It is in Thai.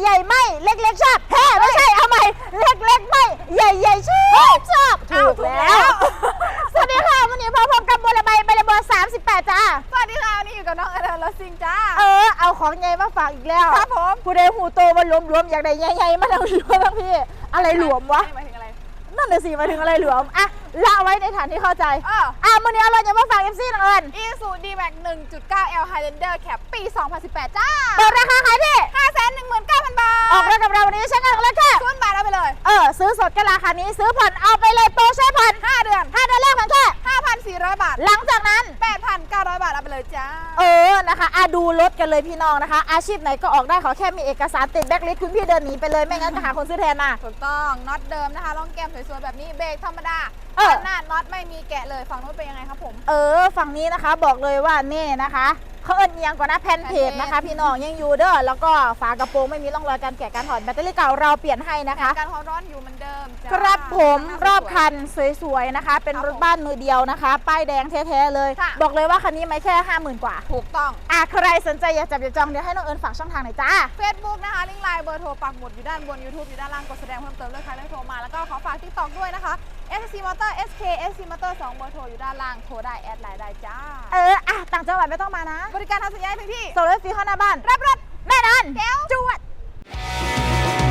ใหญ่ๆไม่เล็กๆชอบแฮ่ไม่ใช่เอาใหม่เล็กๆไม่ใหญ่ๆชอบชอบอ้าวถูกแล้ว สวัสดีค่ะวันนี้พบกับบัวระใบใบระเบอร์38 จ้า สวัสดีค่ะวันนี้อยู่กับน้องเอเดนรถซิงจ้า เออ เอาของใหญ่มาฝากอีกแล้วครับผมผู้ใดหูโตมันรวมๆอยากได้ใหญ่ๆมาทั้งพี่ทั้งพี่ อะไรหลวมวะหมายถึงอะไรนั่นน่ะสิหมายถึงอะไรหลวมอะละไว้ในฐานที่เข้าใจเอออะวันนี้เอาเราจะมาฝากเอฟซีน้องเอิญอีซูดีแม็ก1.9 L Highlander Cap ปี 2018 จ้าเปิดราคาขายที่ ออซื้อสดก็ราคานี้ซื้อผ่อนเอาไปเลยโปรใช้ผ่อน5เดือนห้าเดือนแรกเพียงแค่ 5,400 บาท หลังจากนั้น 8,900 บาท เอาไปเลยจ้า เออนะคะอะดูรถกันเลยพี่น้องนะคะ อาชีพไหนก็ออกได้ขอแค่มีเอกสารติดแบ็คลิสต์คุณพี่เดินหนีไปเลยไม่งั้นจะหาคนซื้อแทนมาถูกต้องน็อตเดิมนะคะร่องแก้มสวยๆแบบนี้เบรกธรรมดาเออด้านหน้าน็อตไม่มีแกะเลยฝั่งนู้นเป็นยังไงครับผม เออ ฝั่งนี้นะคะบอกเลยว่านี่นะคะ เขาเอินเอียงก่อนนะแผ่นเพจนะคะ พี่น้องยังอยู่เด้อแล้วก็ฝากระโปรงไม่มีร่องรอยการแกะการถอดแบตเตอรี่เก่าเราเปลี่ยนให้นะคะการความร้อนอยู่เหมือนเดิมจ้าครับผมหน้ารอบสวยคันสวยๆนะคะ เป็นครับรถบ้านมือเดียวนะคะ ป้ายแดงแท้ๆเลยค่ะบอกเลยว่าคันนี้ไม่แค่ห้าหมื่นกว่า ถูกต้องอะใครสนใจอยากจับอยากจองเดี๋ยวให้น้องเอิญฝากช่องทางหน่อยจ้า Facebook นะคะลิงก์ไลน์เบอร์โทรปักหมุดอยู่ด้านบน YouTube อยู่ด้านล่างกดแสดงเพิ่มเติมเลือกใครเลือกโทรมาแล้วก็ขอฝาก TikTok ด้วยนะคะ SC Motor SK SC Motor 2เบอร์โทรอยู่ด้านล่าง โทรได้แอดไลน์ได้จ้า เออ อะ ต่างจังหวัดไม่ต้องมานะ บริการทำสัญญาถึงที่ส่งรถฟรีเข้าหน้าบ้าน รับรถแน่นอนแก้วจวด